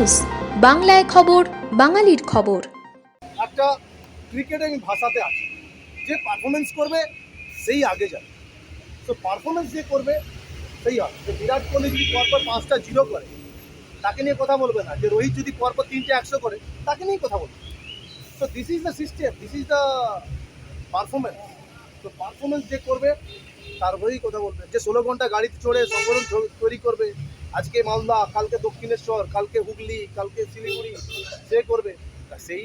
News, বাংলায় খবর, বাঙালির খবর। একটা ক্রিকেটিং ভাষাতে আছে। যে পারফরমেন্স করবে, সেই আগে যাবে। তো পারফরমেন্স যে করবে, সেই হবে। যে বিরাট কোহলি যদি পরপর পাঁচটা জিরো করে, তাকে নিয়ে কথা বলবে না। যে রোহিত যদি পরপর তিনটে একশো করে, তাকে নিয়েই কথা বলবে। তো this is the system this is the performance তো পারফরমেন্স যে করবে, তার হয়েই কথা বলবে। যে ষোলো ঘণ্টা গাড়িতে চড়ে সংগঠন তৈরি করবে আজকে মালদা, কালকে দক্ষিণেশ্বর, কালকে হুগলি, কালকে শিলিগুড়ি সে করবে সেই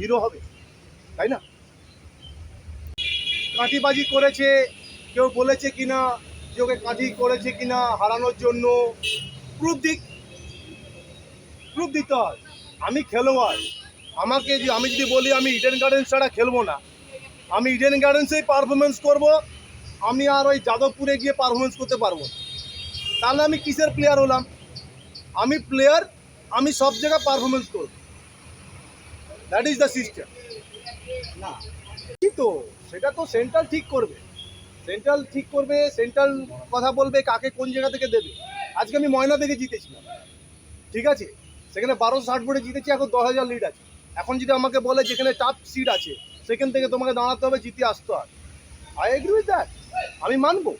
হিরো হবে, তাই না? কাঁটিবাজি করেছে, কেউ বলেছে কিনা, যে ওকে কাঁটি করেছে কিনা, হারানোর জন্য প্রুফ দিক প্রুফ দিতে হয়। আমি খেলোয়াড় আমাকে যে আমি যদি বলি, আমি ইডেন গার্ডেন্স ছাড়া খেলব না। আমি ইডেন গার্ডেন্সেই পারফরমেন্স করব। আমি আর ওই যাদবপুরে গিয়ে পারফরমেন্স করতে পারব না। তাহলে আমি কিসের প্লেয়ার হলাম? আমি প্লেয়ার আমি সব জায়গায় পারফরমেন্স করব। দ্যাট ইজ দ্য সিস্টেম না তো? সেটা তো সেন্ট্রাল ঠিক করবে। সেন্ট্রাল ঠিক করবে সেন্ট্রাল কথা বলবে, কাকে কোন জায়গা থেকে দেবে। আজকে আমি ময়না থেকে জিতেছিলাম। ঠিক আছে? সেখানে বারোশো ষাট ভোটে জিতেছি, এখন দশ হাজার লিড আছে। এখন যদি আমাকে বলে যেখানে টাফ সিট আছে, সেখান থেকে তোমাকে দাঁড়াতে হবে, জিতে আসতে হয় আই এগ্রি উইথ দ্যাট আমি মানবো।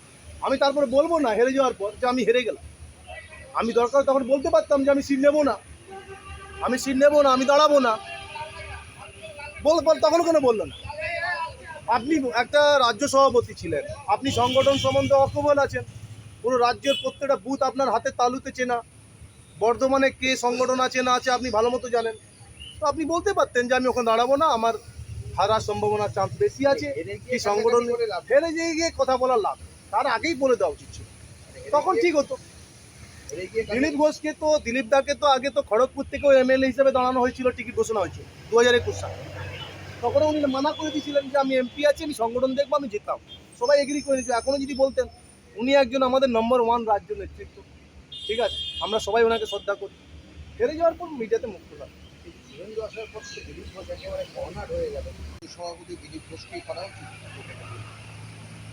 আমি তারপরে বলব না হেরে যাওয়ার পর যে আমি হেরে গেলাম। আমি দরকার তখন বলতে পারতাম যে আমি সিট নেব না। আমি সিট নেব না আমি দাঁড়াবো না। বল তখন কেন বলল না। আপনি একটা রাজ্য সভাপতি ছিলেন আপনি সংগঠন সম্বন্ধে অকবল আছেন। পুরো রাজ্যের প্রত্যেকটা বুথ আপনার হাতে তালুতে চেনা। বর্ধমানে কে সংগঠন আছে না আছে আপনি ভালো মতো জানেন। তো আপনি বলতে পারতেন যে আমি ওখানে দাঁড়াবো না আমার হারার সম্ভাবনার চান্স বেশি আছে। কি সংগঠন হেরে যেয়ে গিয়ে কথা বলার লাভ তার আগেই বলে দেওয়া উচিত ছিল। তখন ঠিক হতো। দিলীপ ঘোষকে তো দিলীপ দাকে তো আগে তো খড়গপুর থেকেও এমএলএ হিসেবে দাঁড়ানো হয়েছিল টিকিট ঘোষণা হয়েছিল দু হাজার একুশ সালে। তখন উনি মানা করে দিয়েছিলেন যে আমি এমপি আছি আমি সংগঠন দেখব আমি যেতাম। সবাই এগ্রি করে নিয়েছে এখনও যদি বলতেন উনি একজন আমাদের নম্বর ওয়ান রাজ্য নেতৃত্ব। ঠিক আছে আমরা সবাই ওনাকে শ্রদ্ধা করি। হেরে যাওয়ার পর মিডিয়াতে মুক্ত থাকে হয়ে সভাপতি দিলীপ ঘোষকেই করা উচিত।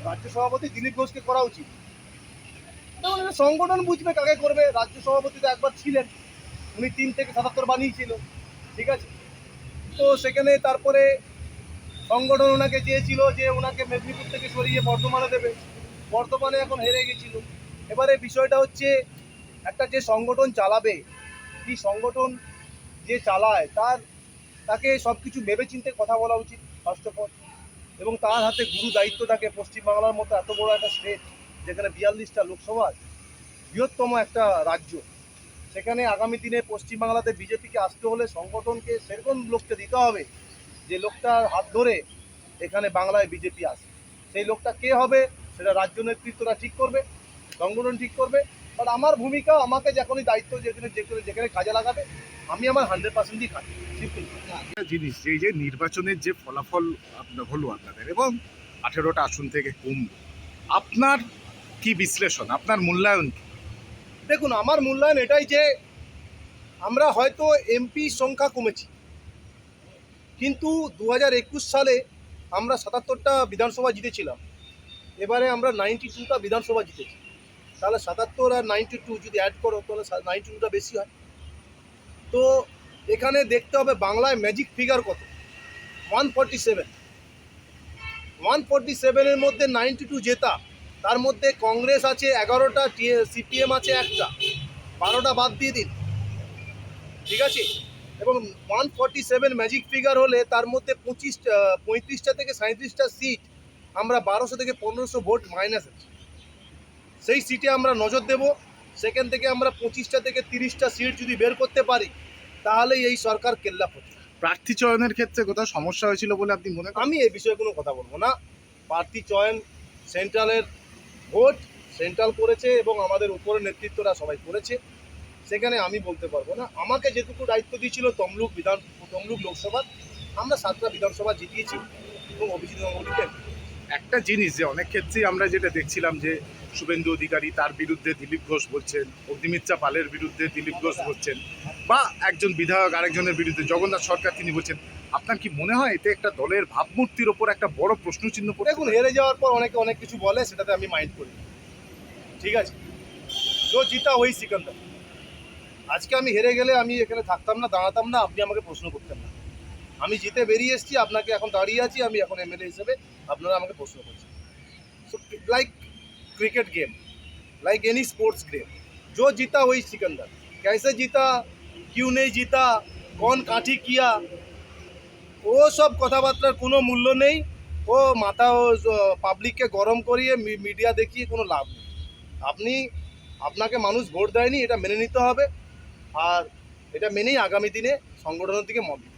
রাজ্য সভাপতি দিলীপ ঘোষকে করা উচিত। সংগঠন বুঝবে কাকে করবে। রাজ্য সভাপতি তো একবার ছিলেন। উনি তিন থেকে সাতাত্তর বানিয়েছিল। ঠিক আছে? তো সেখানে তারপরে সংগঠন ওনাকে চেয়েছিল যে ওনাকে মেদিনীপুর থেকে সরিয়ে বর্ধমানে দেবে। বর্ধমানে এখন হেরে গেছিল। এবারে বিষয়টা হচ্ছে, একটা যে সংগঠন চালাবে, কি সংগঠন যে চালায়, তার, তাকে সব কিছু ভেবেচিন্তে কথা বলা উচিত ফার্স্ট অফ অল এবং তার হাতে গুরু দায়িত্ব থাকে পশ্চিমবাংলার মতো এত বড় একটা স্টেট যেখানে বিয়াল্লিশটা লোকসভা, বৃহত্তম একটা রাজ্য, সেখানে আগামী দিনে পশ্চিমবাংলাতে বিজেপিকে আসতে হলে সংগঠনকে সেরকম লোককে দিতে হবে যে লোকটার হাত ধরে এখানে বাংলায় বিজেপি আসে। সেই লোকটা কে হবে? সেটা রাজ্য নেতৃত্বরা ঠিক করবে, সংগঠন ঠিক করবে। বাট আমার ভূমিকা আমাকে যখনই দায়িত্ব যেখানে যেখানে যেখানে কাজে লাগাবে আমি আমার হান্ড্রেড পার্সেন্টই কাজ জিনিস যে এই যে নির্বাচনের যে ফলাফল আপনার হলো আপনাদের এবং আঠেরোটা আসন থেকে কম আপনার কি বিশ্লেষণ? আপনার মূল্যায়ন দেখুন আমার মূল্যায়ন এটাই যে আমরা হয়তো এমপি সংখ্যা কমেছি কিন্তু দু হাজার একুশ সালে আমরা সাতাত্তরটা বিধানসভা জিতেছিলাম এবারে আমরা নাইনটি টুটা বিধানসভা জিতেছি। তাহলে সাতাত্তর আর নাইনটি টু যদি অ্যাড করো, তাহলে নাইনটি টুটা বেশি হয়। তো এখানে দেখতে হবে বাংলায় ম্যাজিক ফিগার কত? One forty seven one forty সেভেনের মধ্যে নাইনটি টু জেতা। তার মধ্যে কংগ্রেস আছে এগারোটা সিপিএম আছে একটা। বারোটা বাদ দিয়ে দিন। ঠিক আছে? এবং one forty seven magic figure হলে তার মধ্যে পঁচিশটা পঁয়ত্রিশটা থেকে সাঁত্রিশটা সিট আমরা বারোশো থেকে পনেরোশো ভোট মাইনাস আছে। সেই সিটে আমরা নজর দেব। সেখান থেকে আমরা পঁচিশটা থেকে তিরিশটা সিট যদি বের করতে পারি তাহলে এই সরকার কেল্লা করবে প্রার্থী চয়নের ক্ষেত্রে কোথাও সমস্যা হয়েছিল বলে আপনি মনে আমি এই বিষয়ে কোনো কথা বলব না। প্রার্থী চয়ন সেন্ট্রালের ভোট সেন্ট্রাল করেছে এবং আমাদের উপরের নেতৃত্বরা সবাই করেছে। সেখানে আমি বলতে পারব না। আমাকে যেটুকু দায়িত্ব দিয়েছিল তমলুক বিধান তমলুক লোকসভা। আমরা সাতটা বিধানসভা জিতিয়েছি এবং অভিজিৎ গাঙ্গুলিকে একটা জিনিস যে অনেক ক্ষেত্রেই আমরা যেটা দেখছিলাম যে শুভেন্দু অধিকারী তার বিরুদ্ধে দিলীপ ঘোষ বলছেন, অগ্নিমিত্রা পালের বিরুদ্ধে দিলীপ ঘোষ বলছেন বা একজন বিধায়ক আরেকজনের বিরুদ্ধে জগন্নাথ সরকার তিনি বলছেন। আপনার কি মনে হয় এতে একটা দলের ভাবমূর্তির ওপর একটা বড় প্রশ্নচিহ্ন পড়ে দেখুন, হেরে যাওয়ার পর অনেকে অনেক কিছু বলে, সেটাতে আমি মাইন্ড করি। ঠিক আছে? তো জিতা ওই সিকান্দার। আজকে আমি হেরে গেলে আমি এখানে থাকতাম না, দাঁড়াতাম না, আপনি আমাকে প্রশ্ন করতেন না। আমি জিতে বেরিয়ে এসেছি, আপনাকে এখন দাঁড়িয়ে আছি, আমি এখন এমএলএ হিসেবে আপনারা আমাকে প্রশ্ন করছেন so like cricket game like any sports game जो जीता वही सिकंदर कैसे जीता क्यों नहीं जीता कौन काठी किया ও সব কথাবার্তার কোনো মূল্য নেই ও মাথা ও পাবলিককে গরম করিয়ে মি- মিডিয়া দেখিয়ে কোনো লাভ নেই আপনি আপনাকে মানুষ ভোট দেয়নি এটা মেনে নিতে হবে আর এটা মেনেই আগামী দিনে সংগঠনের দিকে মত দিতে